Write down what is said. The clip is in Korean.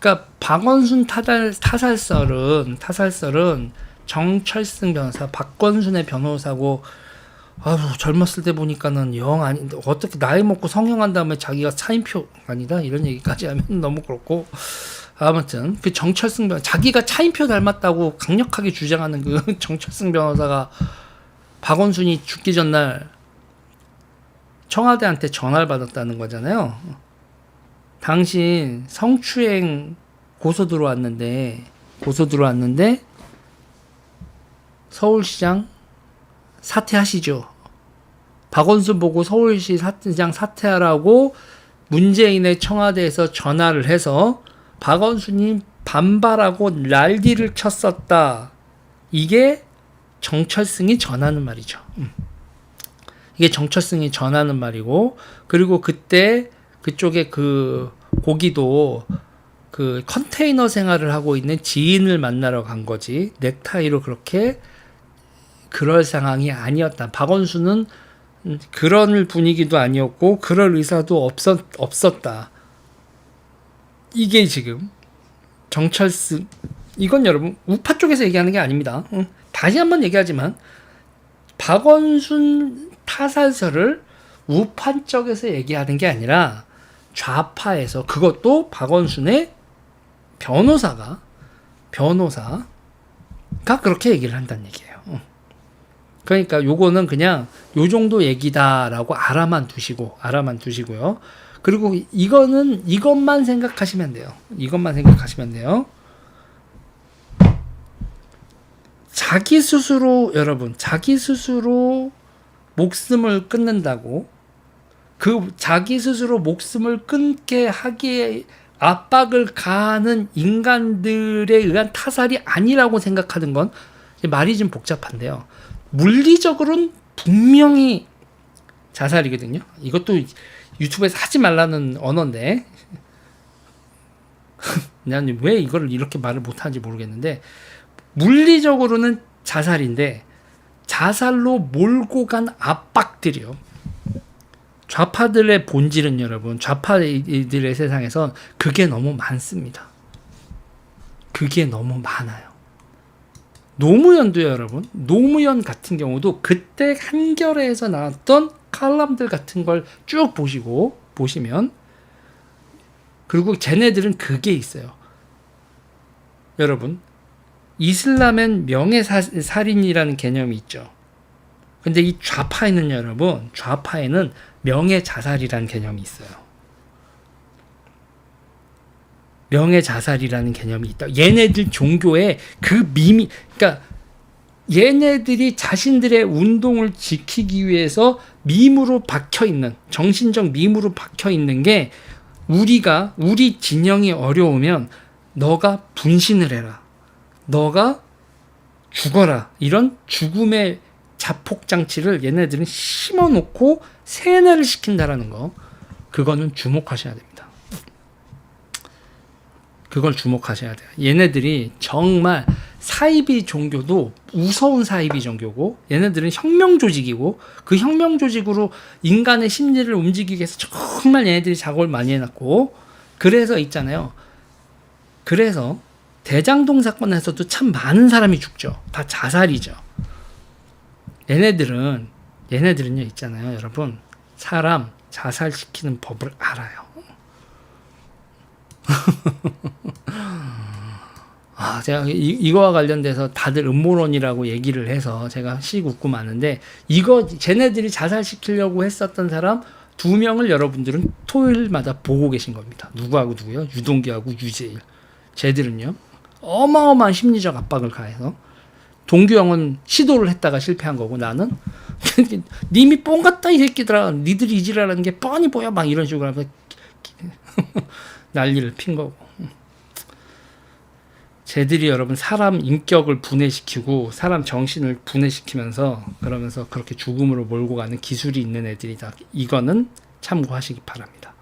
그러니까 박원순 타달, 타살설은 타살설은 정철승 변호사, 박건순의 변호사고 아유 젊었을 때 보니까는 영 아니 어떻게 나이 먹고 성형한 다음에 자기가 차인표 아니다 이런 얘기까지 하면 너무 그렇고 아무튼 그 정철승 변 자기가 차인표 닮았다고 강력하게 주장하는 그 정철승 변호사가 박원순이 죽기 전날 청와대한테 전화를 받았다는 거잖아요. 당신 성추행 고소 들어왔는데 고소 들어왔는데 서울시장 사퇴하시죠. 박원순 보고 서울시 시장 사퇴하라고 문재인의 청와대에서 전화를 해서 박원순이 반발하고 난리를 쳤었다. 이게 정철승이 전하는 말이죠. 음. 이게 정철승이 전하는 말이고 그리고 그때 그쪽에 그 고기도 그 컨테이너 생활을 하고 있는 지인을 만나러 간 거지 넥타이로 그렇게 그럴 상황이 아니었다. 박원순은 그런 분위기도 아니었고 그럴 의사도 없었 없었다. 이게 지금 정철승 이건 여러분 우파 쪽에서 얘기하는 게 아닙니다. 응. 다시 한번 얘기하지만 박원순 타살설을 우파 쪽에서 얘기하는 게 아니라 좌파에서 그것도 박원순의 변호사가 변호사가 그렇게 얘기를 한다는 얘기예요. 응. 그러니까 요거는 그냥 요 정도 얘기다라고 알아만 두시고 알아만 두시고요. 그리고 이거는 이것만 생각하시면 돼요. 이것만 생각하시면 돼요. 자기 스스로 여러분 자기 스스로 목숨을 끊는다고 그 자기 스스로 목숨을 끊게 하기에 압박을 가하는 인간들에 의한 타살이 아니라고 생각하는 건 말이 좀 복잡한데요. 물리적으로는 분명히 자살이거든요. 이것도 유튜브에서 하지 말라는 언어인데 난왜 이걸 이렇게 말을 못하는지 모르겠는데 물리적으로는 자살인데 자살로 몰고 간 압박들이요. 좌파들의 본질은 여러분 좌파들의 세상에선 그게 너무 많습니다. 그게 너무 많아요. 노무현도 여러분 노무현 같은 경우도 그때 한겨레에서 나왔던 칼럼들 같은 걸 쭉 보시고 보시면 그리고 쟤네들은 그게 있어요. 여러분 이슬람엔 명예살인이라는 개념이 있죠. 근데 이 좌파에는 여러분, 좌파에는 명예 자살이라는 개념이 있어요. 명예 자살이라는 개념이 있다. 얘네들 종교에 그 미미, 그러니까 얘네들이 자신들의 운동을 지키기 위해서 밈으로 박혀 있는, 정신적 밈으로 박혀 있는 게 우리가, 우리 진영이 어려우면 너가 분신을 해라. 너가 죽어라. 이런 죽음의 자폭 장치를 얘네들은 심어 놓고 세뇌를 시킨다라는 거. 그거는 주목하셔야 됩니다. 그걸 주목하셔야 돼요. 얘네들이 정말 사이비 종교도 무서운 사이비 종교고 얘네들은 혁명 조직이고 그 혁명 조직으로 인간의 심리를 움직이기 위해서 정말 얘네들이 작업을 많이 해놨고 그래서 있잖아요. 그래서 대장동 사건에서도 참 많은 사람이 죽죠. 다 자살이죠. 얘네들은 얘네들은요 있잖아요, 여러분. 사람 자살시키는 법을 알아요. 아, 제가 이, 이거와 관련돼서 다들 음모론이라고 얘기를 해서 제가 씩 웃고 마는데 이거 쟤네들이 자살시키려고 했었던 사람 두 명을 여러분들은 토요일마다 보고 계신 겁니다. 누구하고 누구요? 유동규하고 유재일. 쟤들은요. 어마어마한 심리적 압박을 가해서 동규 형은 시도를 했다가 실패한 거고 나는 님이 뽕 같다 이 새끼들아. 니들이 이지라는 게 뻔히 보여. 막 이런 식으로 하면서 난리를 핀 거고. 쟤들이 여러분 사람 인격을 분해시키고 사람 정신을 분해시키면서 그러면서 그렇게 죽음으로 몰고 가는 기술이 있는 애들이다. 이거는 참고하시기 바랍니다.